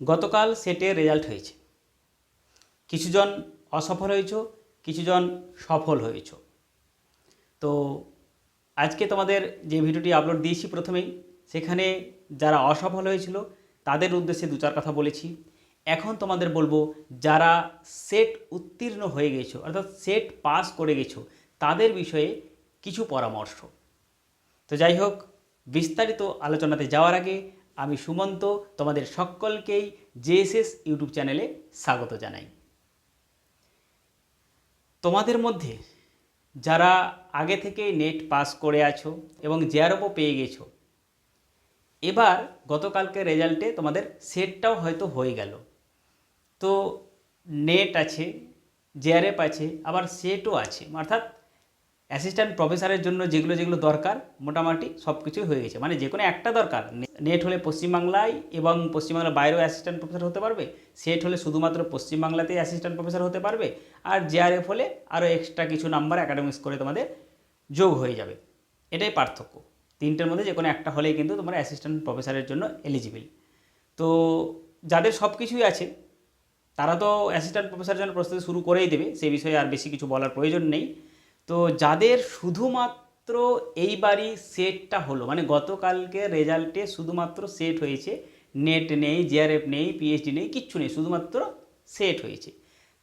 গতকাল সেটের রেজাল্ট হয়েছে। কিছুজন অসফল হয়েছ, কিছুজন সফল হয়েছ। তো আজকে তোমাদের যে ভিডিওটি আপলোড দিয়েছি প্রথমেই, সেখানে যারা অসফল হয়েছিল, তাদের উদ্দেশ্যে দু চার কথা বলেছি। এখন তোমাদের বলব, যারা সেট উত্তীর্ণ হয়ে গেছো, অর্থাৎ সেট পাস করে গেছো, তাদের বিষয়ে কিছু পরামর্শ। তো যাই হোক, বিস্তারিত আলোচনাতে যাওয়ার আগে আমি সুমন্ত, তোমাদের সকলকেই জেএসএস ইউটিউব চ্যানেলে স্বাগত জানাই। তোমাদের মধ্যে যারা আগে থেকে নেট পাস করে আছো এবং জেআরওপও পেয়ে গেছো, এবার গতকালকে রেজাল্টে তোমাদের সেটটাও হয়তো হয়ে গেল। তো নেট আছে জেআরএফ আছে, আবার সেটও আছে, অর্থাৎ অ্যাসিস্ট্যান্ট প্রফেসরের জন্য যেগুলো যেগুলো দরকার, মোটামুটি সব কিছুই হয়ে গেছে। মানে যে কোনো একটা দরকার। নেট হলে পশ্চিমবাংলায় এবং পশ্চিমবাংলার বাইরেও অ্যাসিস্ট্যান্ট প্রফেসর হতে পারবে। সেট হলে শুধুমাত্র পশ্চিমবাংলাতেই অ্যাসিস্ট্যান্ট প্রফেসর হতে পারবে। আর জেআরএফ হলে আরও এক্সট্রা কিছু নাম্বার অ্যাকাডেমিক্স করে তোমাদের যোগ হয়ে যাবে। এটাই পার্থক্য। তিনটের মধ্যে যে কোনো একটা হলেই কিন্তু তোমার অ্যাসিস্ট্যান্ট প্রফেসরের জন্য এলিজিবল তো যাদের সব কিছুই আছে, তারা তো অ্যাসিস্ট্যান্ট প্রফেসরের জন্য প্রস্তুতি শুরু করেই দেবে। সেই বিষয়ে আর বেশি কিছু বলার প্রয়োজন নেই। তো যাদের শুধুমাত্র এইবারই সেটটা হলো মানে গতকালকে রেজাল্টে শুধুমাত্র সেট হয়েছে নেট নেই জিআরএফ নেই পিএইচডি নেই, কিচ্ছু নেই, শুধুমাত্র সেট হয়েছে।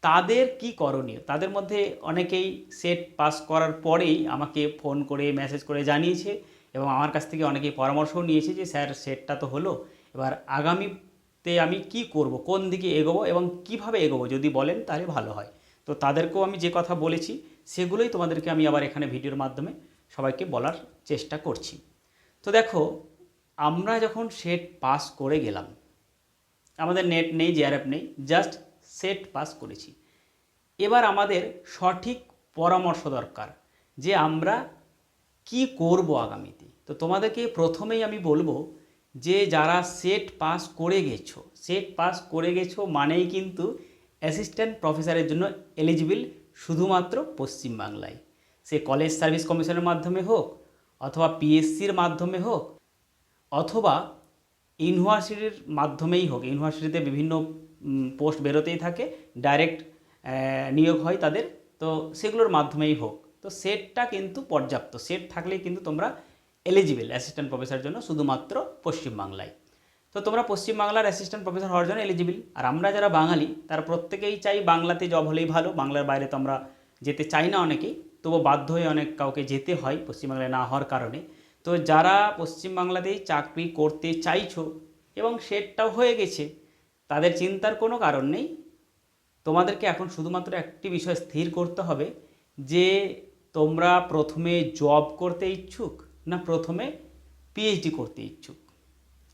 তাদের কি করণীয়? তাদের মধ্যে অনেকেই সেট পাস করার পরেই আমাকে ফোন করে মেসেজ করে জানিয়েছে এবং আমার কাছ থেকে অনেকেই পরামর্শও নিয়েছে যে, স্যার সেটটা তো হলো, এবার আগামীতে আমি কি করব? কোন দিকে এগোবো এবং কীভাবে এগোবো? যদি বলেন তাহলে ভালো হয়। তো তাদেরকেও আমি যে কথা বলেছি সেগুলোই তোমাদেরকে আমি আবার এখানে ভিডিওর মাধ্যমে সবাইকে বলার চেষ্টা করছি। তো দেখো, আমরা যখন সেট পাস করে গেলাম, আমাদের নেট নেই জেআরএফ নেই জাস্ট সেট পাস করেছি। এবার আমাদের সঠিক পরামর্শ দরকার যে আমরা কি করব আগামীতে। তো তোমাদেরকে প্রথমেই আমি বলব যে যারা সেট পাস করে গেছো সেট পাস করে গেছো মানেই কিন্তু অ্যাসিস্ট্যান্ট প্রফেসরের জন্য এলিজিবল শুধুমাত্র পশ্চিমবাংলায় সে কলেজ সার্ভিস কমিশনের মাধ্যমে হোক অথবা পিএসসির মাধ্যমে হোক অথবা ইউনিভার্সিটির মাধ্যমেই হোক, ইউনিভার্সিটিতে বিভিন্ন পোস্ট বেরোতেই থাকে, ডাইরেক্ট নিয়োগ হয় তাদের, তো সেগুলোর মাধ্যমেই হোক। তো সেটটা কিন্তু পর্যাপ্ত। সেট থাকলেই কিন্তু তোমরা এলিজিবল অ্যাসিস্ট্যান্ট প্রফেসরের জন্য শুধুমাত্র পশ্চিমবাংলায় তো তোমরা পশ্চিমবাংলার অ্যাসিস্ট্যান্ট প্রফেসর হওয়ার জন্য এলিজিবল আর আমরা যারা বাঙালি, তারা প্রত্যেকেই চাই বাংলাতে জব হলেই ভালো, বাংলার বাইরে তো আমরা যেতে চাই না অনেকেই তবু বাধ্য হয়ে অনেক কাউকে যেতে হয় পশ্চিমবাংলায় না হওয়ার কারণে। তো যারা পশ্চিমবাংলাতেই চাকরি করতে চাইছো, এবং সেটটাও হয়ে গেছে, তাদের চিন্তার কোনো কারণ নেই। তোমাদেরকে এখন শুধুমাত্র একটি বিষয় স্থির করতে হবে, যে তোমরা প্রথমে জব করতে ইচ্ছুক না প্রথমে পিএইচডি করতে ইচ্ছুক?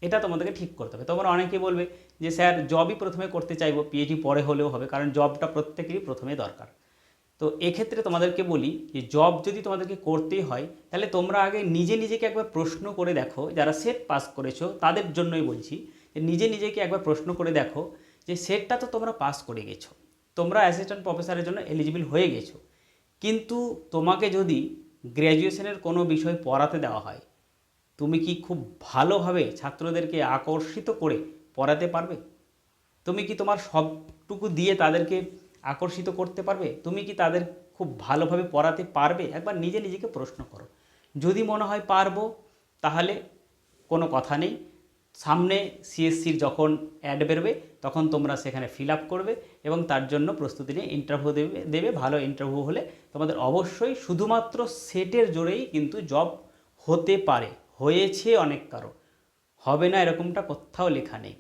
এটা তোমাদেরকে ঠিক করতে হবে। তোমরা অনেকেই বলবে যে, স্যার জবই প্রথমে করতে চাইব পিএইচডি পরে হলেও হবে, কারণ জবটা প্রত্যেকেরই প্রথমে দরকার। তো এক্ষেত্রে তোমাদেরকে বলি যে জব যদি তোমাদেরকে করতেই হয়, তাহলে তোমরা আগে নিজে নিজেকে একবার প্রশ্ন করে দেখো, যারা সেট পাস করেছ, তাদের জন্যই বলছি যে, নিজে নিজেকে একবার প্রশ্ন করে দেখো যে সেটটা তো তোমরা পাস করে গেছো। তোমরা অ্যাসিস্ট্যান্ট প্রফেসরের জন্য এলিজিবল হয়ে গেছো। কিন্তু তোমাকে যদি গ্র্যাজুয়েশনের কোনো বিষয় পড়াতে দেওয়া হয় তুমি কি খুব ভালোভাবে ছাত্রদেরকে আকর্ষিত করে পড়াতে পারবে? তুমি কি তোমার সবটুকু দিয়ে তাদেরকে আকর্ষিত করতে পারবে? তুমি কি তাদের খুব ভালোভাবে পড়াতে পারবে? একবার নিজে নিজেকে প্রশ্ন করো। যদি মনে হয় পারব, তাহলে কোনো কথা নেই। সামনে সিএসসির যখন অ্যাড বেরোবে, তখন তোমরা সেখানে ফিল আপ করবে এবং তার জন্য প্রস্তুতি নিয়ে ইন্টারভিউ দেবে দেবে। ভালো ইন্টারভিউ হলে তোমাদের অবশ্যই শুধুমাত্র সেটের জোরেই কিন্তু জব হতে পারে। হয়েছে অনেক কারও। হবে না এরকমটা কোথাও লেখা নেই।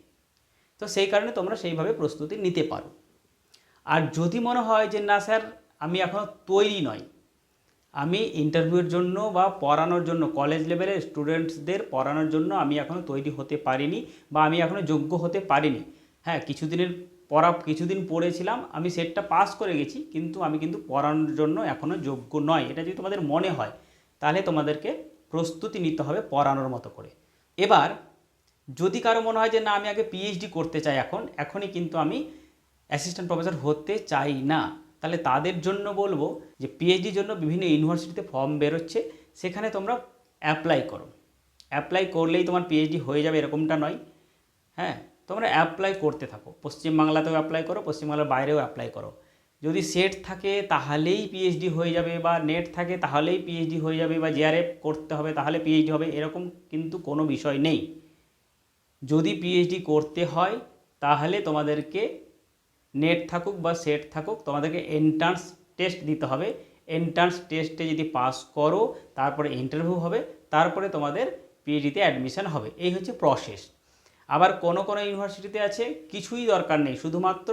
তো সেই কারণে তোমরা সেইভাবে প্রস্তুতি নিতে পারো। আর যদি মনে হয় যে, না স্যার, আমি এখনও তৈরি নয় আমি ইন্টারভিউর জন্য বা পড়ানোর জন্য, কলেজ লেভেলের স্টুডেন্টসদের পড়ানোর জন্য আমি এখনও তৈরি হতে পারিনি বা আমি এখনও যোগ্য হতে পারিনি। হ্যাঁ কিছুদিনের পড়া, কিছুদিন পড়েছিলাম, আমি সেটটা পাস করে গেছি, কিন্তু আমি কিন্তু পড়ানোর জন্য এখনও যোগ্য নয় এটা যদি তোমাদের মনে হয়, তাহলে তোমাদেরকে প্রস্তুতি নিতে হবে পড়ানোর মতো করে। এবার, যদি কারও মনে হয় যে, না, আমি আগে পিএইচডি করতে চাই এখন, এখনই কিন্তু আমি অ্যাসিস্ট্যান্ট প্রফেসর হতে চাই না। তাহলে তাদের জন্য বলব যে পিএইচডির জন্য বিভিন্ন ইউনিভার্সিটিতে ফর্ম বেরোচ্ছে, সেখানে তোমরা অ্যাপ্লাই করো। অ্যাপ্লাই করলেই তোমার পিএইচডি হয়ে যাবে, এরকমটা নয়। হ্যাঁ তোমরা অ্যাপ্লাই করতে থাকো। পশ্চিমবাংলাতেও অ্যাপ্লাই করো, পশ্চিমবাংলার বাইরেও অ্যাপ্লাই করো। যদি সেট থাকে তাহলেই পিএইচডি হয়ে যাবে বা নেট থাকে তাহলেই পিএইচডি হয়ে যাবে বা জেআরএফ করতে হবে তাহলে পিএইচডি হবে, এরকম কিন্তু কোনো বিষয় নেই। যদি পিএইচডি করতে হয় তাহলে তোমাদেরকে নেট থাকুক বা সেট থাকুক তোমাদেরকে এন্ট্রান্স টেস্ট দিতে হবে। এন্ট্রান্স টেস্টে যদি পাস করো তারপরে ইন্টারভিউ হবে, তারপরে তোমাদের পিএইচডিতে অ্যাডমিশন হবে। এই হচ্ছে প্রসেস আবার কোনো কোনো ইউনিভার্সিটিতে আছে, কিছুই দরকার নেই। শুধুমাত্র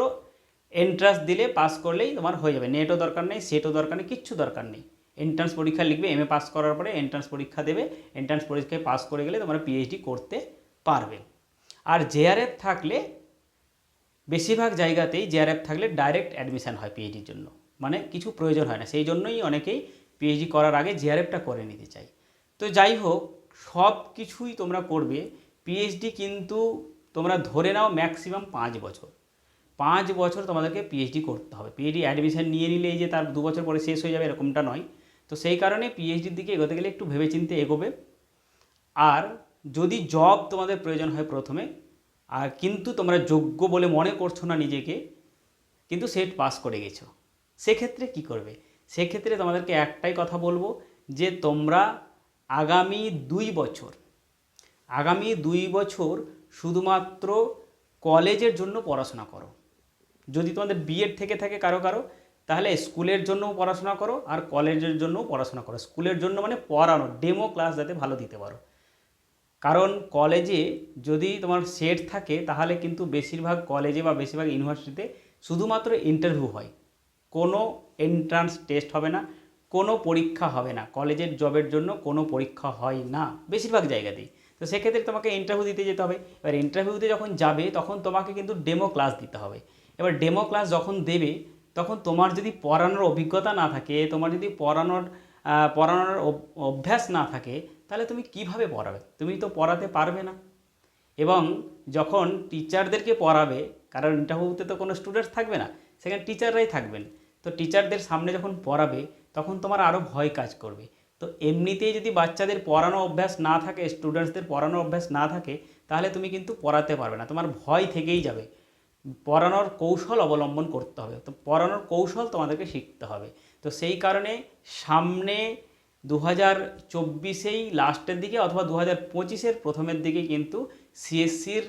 এন্ট্রান্স দিলে পাস করলেই তোমার হয়ে যাবে। নেটও দরকার নেই সেটও দরকার নেই, কিচ্ছু দরকার নেই। এন্ট্রান্স পরীক্ষা লিখবে এম এ পাস করার পরে এন্ট্রান্স পরীক্ষা দেবে এন্ট্রান্স পরীক্ষায় পাস করে গেলে তোমরা পিএইচডি করতে পারবে। আর জেআরএফ থাকলে, বেশিরভাগ জায়গাতেই জেআরএফ থাকলে ডাইরেক্ট অ্যাডমিশন হয় পিএইচডির জন্য। মানে কিছু প্রয়োজন হয় না। সেই জন্যই অনেকেই পিএইচডি করার আগে জেআরএফটা করে নিতে চাই তো যাই হোক, সব কিছুই তোমরা করবে। পিএইচডি কিন্তু তোমরা ধরে নাও ম্যাক্সিমাম পাঁচ বছর। পাঁচ বছর তোমাদেরকে পিএইচডি করতে হবে। পিএইচডি অ্যাডমিশন নিয়ে নিলেই যে তার দু বছর পরে শেষ হয়ে যাবে এরকমটা নয়। তো সেই কারণে পিএইচডির দিকে এগোতে গেলে একটু ভেবেচিন্তে এগোবে। আর যদি জব তোমাদের প্রয়োজন হয় প্রথমে, আর কিন্তু তোমরা যোগ্য বলে মনে করছ না নিজেকে, কিন্তু সেট পাস করে গেছো, সেক্ষেত্রে কি করবে? সেক্ষেত্রে তোমাদেরকে একটাই কথা বলব যে তোমরা আগামী দুই বছর, আগামী দুই বছর শুধুমাত্র কলেজের জন্য পড়াশোনা করো। যদি তোমাদের বিএড থেকে থাকে কারও কারও, তাহলে স্কুলের জন্যও পড়াশোনা করো আর কলেজের জন্যও পড়াশোনা করো। স্কুলের জন্য মানে পড়ানো ডেমো ক্লাস যাতে ভালো দিতে পারো। কারণ কলেজে যদি তোমার সেট থাকে, তাহলে কিন্তু বেশিরভাগ কলেজে বা বেশিরভাগ ইউনিভার্সিটিতে শুধুমাত্র ইন্টারভিউ হয়। কোনো এন্ট্রান্স টেস্ট হবে না, কোনো পরীক্ষা হবে না। কলেজের জবের জন্য কোনো পরীক্ষা হয় না, বেশিরভাগ জায়গাতেই। তো সেক্ষেত্রে তোমাকে ইন্টারভিউ দিতে যেতে হবে। এবার ইন্টারভিউতে যখন যাবে, তখন তোমাকে কিন্তু ডেমো ক্লাস দিতে হবে। এবার ডেমো ক্লাস যখন দেবে, তখন তোমার যদি পড়ানোর অভিজ্ঞতা না থাকে, তোমার যদি পড়ানোর পড়ানোর অভ্যাস না থাকে, তাহলে তুমি কীভাবে পড়াবে? তুমি তো পড়াতে পারবে না। এবং যখন টিচারদেরকে পড়াবে, কারণ ইন্টারভিউতে তো কোনো স্টুডেন্টস থাকবে না, সেখানে টিচাররাই থাকবেন। তো টিচারদের সামনে যখন পড়াবে, তখন তোমার আরও ভয় কাজ করবে। তো এমনিতেই যদি বাচ্চাদের পড়ানো অভ্যাস না থাকে স্টুডেন্টসদের পড়ানো অভ্যাস না থাকে, তাহলে তুমি কিন্তু পড়াতে পারবে না, তোমার ভয় থেকেই যাবে। পড়ানোর কৌশল অবলম্বন করতে হবে। তো পড়ানোর কৌশল তোমাদেরকে শিখতে হবে। তো সেই কারণে সামনে দু হাজার চব্বিশেই লাস্টের দিকে অথবা দু হাজার পঁচিশের প্রথমের দিকে কিন্তু সিএসসির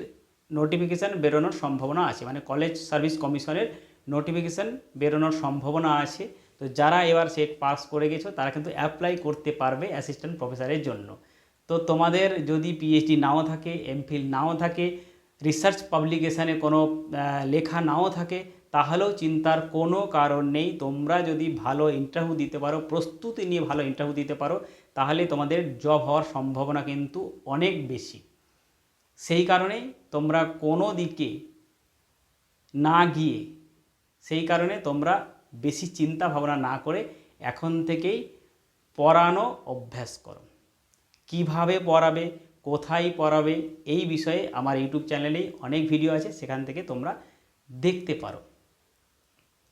নোটিফিকেশান বেরোনোর সম্ভাবনা আছে। মানে কলেজ সার্ভিস কমিশনের নোটিফিকেশান বেরোনোর সম্ভাবনা আছে। তো যারা এবার সেট পাস করে গেছো, তারা কিন্তু অ্যাপ্লাই করতে পারবে অ্যাসিস্ট্যান্ট প্রফেসরের জন্য। তো তোমাদের যদি পিএইচডি নাও থাকে এমফিল নাও থাকে রিসার্চ পাবলিকেশানে কোনো লেখা নাও থাকে, তাহলেও চিন্তার কোনো কারণ নেই। তোমরা যদি ভালো ইন্টারভিউ দিতে পারো, প্রস্তুতি নিয়ে ভালো ইন্টারভিউ দিতে পারো, তাহলে তোমাদের জব হওয়ার সম্ভাবনা কিন্তু অনেক বেশি। সেই কারণে তোমরা কোনো দিকে না গিয়ে, সেই কারণে তোমরা বেশি চিন্তা ভাবনা না করে এখন থেকেই পড়ানো অভ্যাস করো। কীভাবে পড়াবে? কোথায় পড়াবে এই বিষয়ে আমার ইউটিউব চ্যানেলেই অনেক ভিডিও আছে, সেখান থেকে তোমরা দেখতে পারো।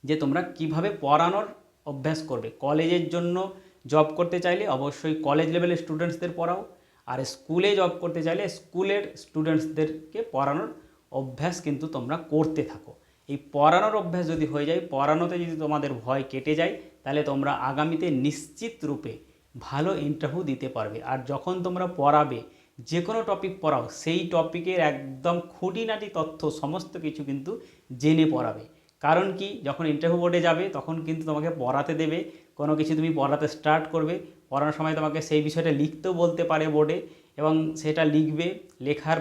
যে তোমরা কীভাবে পড়ানোর অভ্যাস করবে। কলেজের জন্য জব করতে চাইলে অবশ্যই কলেজ লেভেলের স্টুডেন্টসদের পড়াও, আর স্কুলে জব করতে চাইলে স্কুলের স্টুডেন্টসদেরকে পড়ানোর অভ্যাস কিন্তু তোমরা করতে থাকো। এই পড়ানোর অভ্যাস যদি হয়ে যায়, পড়ানোতে যদি তোমাদের ভয় কেটে যায়, তাহলে তোমরা আগামীতে নিশ্চিত রূপে ভালো ইন্টারভিউ দিতে পারবে। আর যখন তোমরা পড়াবে যে কোনো টপিক পড়াও, সেই টপিকের একদম খুঁটিনাটি তথ্য, সমস্ত কিছু কিন্তু জেনে পড়াবে। কারণ কি? যখন ইন্টারভিউ বোর্ডে যাবে, তখন কিন্তু তোমাকে পড়াতে দেবে। কোনো কিছু তুমি পড়াতে স্টার্ট করবে। পড়ানোর সময় তোমাকে সেই বিষয়টা লিখতেও বলতে পারে বোর্ডে এবং সেটা লিখবে। লেখার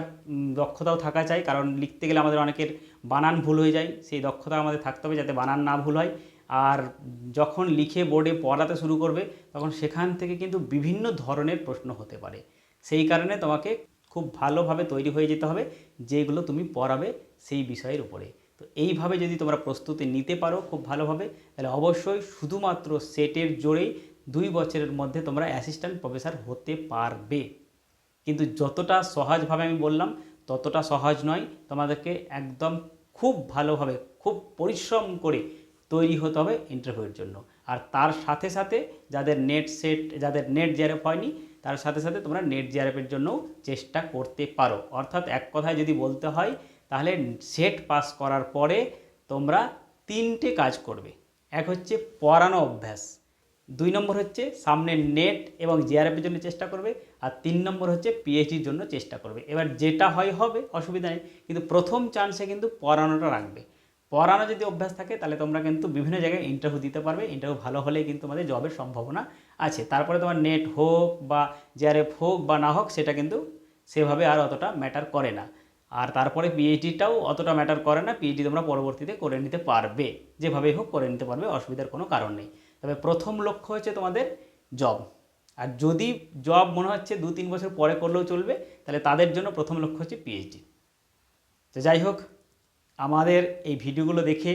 দক্ষতাও থাকা চাই। কারণ লিখতে গেলে আমাদের অনেকের বানান ভুল হয়ে যায়। সেই দক্ষতা আমাদের থাকতে হবে যাতে বানান না ভুল হয়। আর যখন লিখে বোর্ডে পড়াতে শুরু করবে, তখন সেখান থেকে কিন্তু বিভিন্ন ধরনের প্রশ্ন হতে পারে। সেই কারণে তোমাকে খুব ভালোভাবে তৈরি হয়ে যেতে হবে যেগুলো তুমি পড়াবে সেই বিষয়ের উপরে। তো এইভাবে যদি তোমরা প্রস্তুতি নিতে পারো খুব ভালোভাবে, তাহলে অবশ্যই শুধুমাত্র সেটের জোরেই দুই বছরের মধ্যে তোমরা অ্যাসিস্ট্যান্ট প্রফেসর হতে পারবে। কিন্তু যতটা সহজভাবে আমি বললাম, ততটা সহজ নয়। তোমাদেরকে একদম খুব ভালোভাবে, খুব পরিশ্রম করে তৈরি হতে হবে ইন্টারভিউয়ের জন্য। আর তার সাথে সাথে যাদের নেট সেট যাদের নেট জিআরএফ হয়নি তার সাথে সাথে তোমরা নেট জিআরএফের জন্যও চেষ্টা করতে পারো। অর্থাৎ এক কথায় যদি বলতে হয়, তাহলে সেট পাস করার পরে তোমরা তিনটে কাজ করবে। এক হচ্ছে পড়ানো অভ্যাস, দুই নম্বর হচ্ছে সামনে নেট এবং জিআরএফের জন্য চেষ্টা করবে, আর তিন নম্বর হচ্ছে পিএইচডির জন্য চেষ্টা করবে। এবার যেটা হয় হবে, অসুবিধা নেই, কিন্তু প্রথম চান্সে কিন্তু পড়ানোটা রাখবে। পড়ানো যদি অভ্যাস থাকে, তাহলে তোমরা কিন্তু বিভিন্ন জায়গায় ইন্টারভিউ দিতে পারবে। ইন্টারভিউ ভালো হলেই কিন্তু তোমাদের জবের সম্ভাবনা আছে। তারপরে তোমার নেট হোক বা জিআরএফ হোক বা না হোক, সেটা কিন্তু সেভাবে আর অতটা ম্যাটার করে না। আর তারপরে পিএইচডিটাও অতটা ম্যাটার করে না। পিএইচডি তোমরা পরবর্তীতে করে নিতে পারবে। যেভাবেই হোক করে নিতে পারবে, অসুবিধার কোনো কারণ নেই। তবে প্রথম লক্ষ্য হচ্ছে তোমাদের জব আর যদি জব মনে হচ্ছে দু তিন বছর পরে করলেও চলবে, তাহলে তাদের জন্য প্রথম লক্ষ্য হচ্ছে পিএইচডি তো যাই হোক, আমাদের এই ভিডিওগুলো দেখে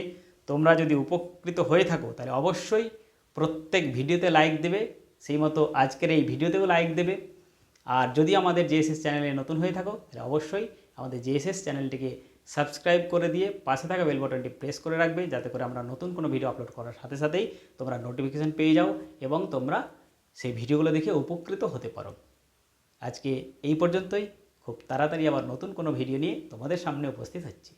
তোমরা যদি উপকৃত হয়ে থাকো, তাহলে অবশ্যই প্রত্যেক ভিডিওতে লাইক দেবে, সেই মতো আজকের এই ভিডিওতেও লাইক দেবে। আর যদি আমাদের জেএসএস চ্যানেলে নতুন হয়ে থাকো, তাহলে অবশ্যই আমাদের জেএসএস চ্যানেলটিকে সাবস্ক্রাইব করে দিয়ে পাশে থাকা বেল বাটনটি প্রেস করে রাখবে, যাতে করে আমরা নতুন কোনো ভিডিও আপলোড করার সাথে সাথেই তোমরা নোটিফিকেশান পেয়ে যাও এবং তোমরা সেই ভিডিওগুলো দেখে উপকৃত হতে পারো। আজকে এই পর্যন্তই। খুব তাড়াতাড়ি আবার নতুন কোনো ভিডিও নিয়ে তোমাদের সামনে উপস্থিত হচ্ছি।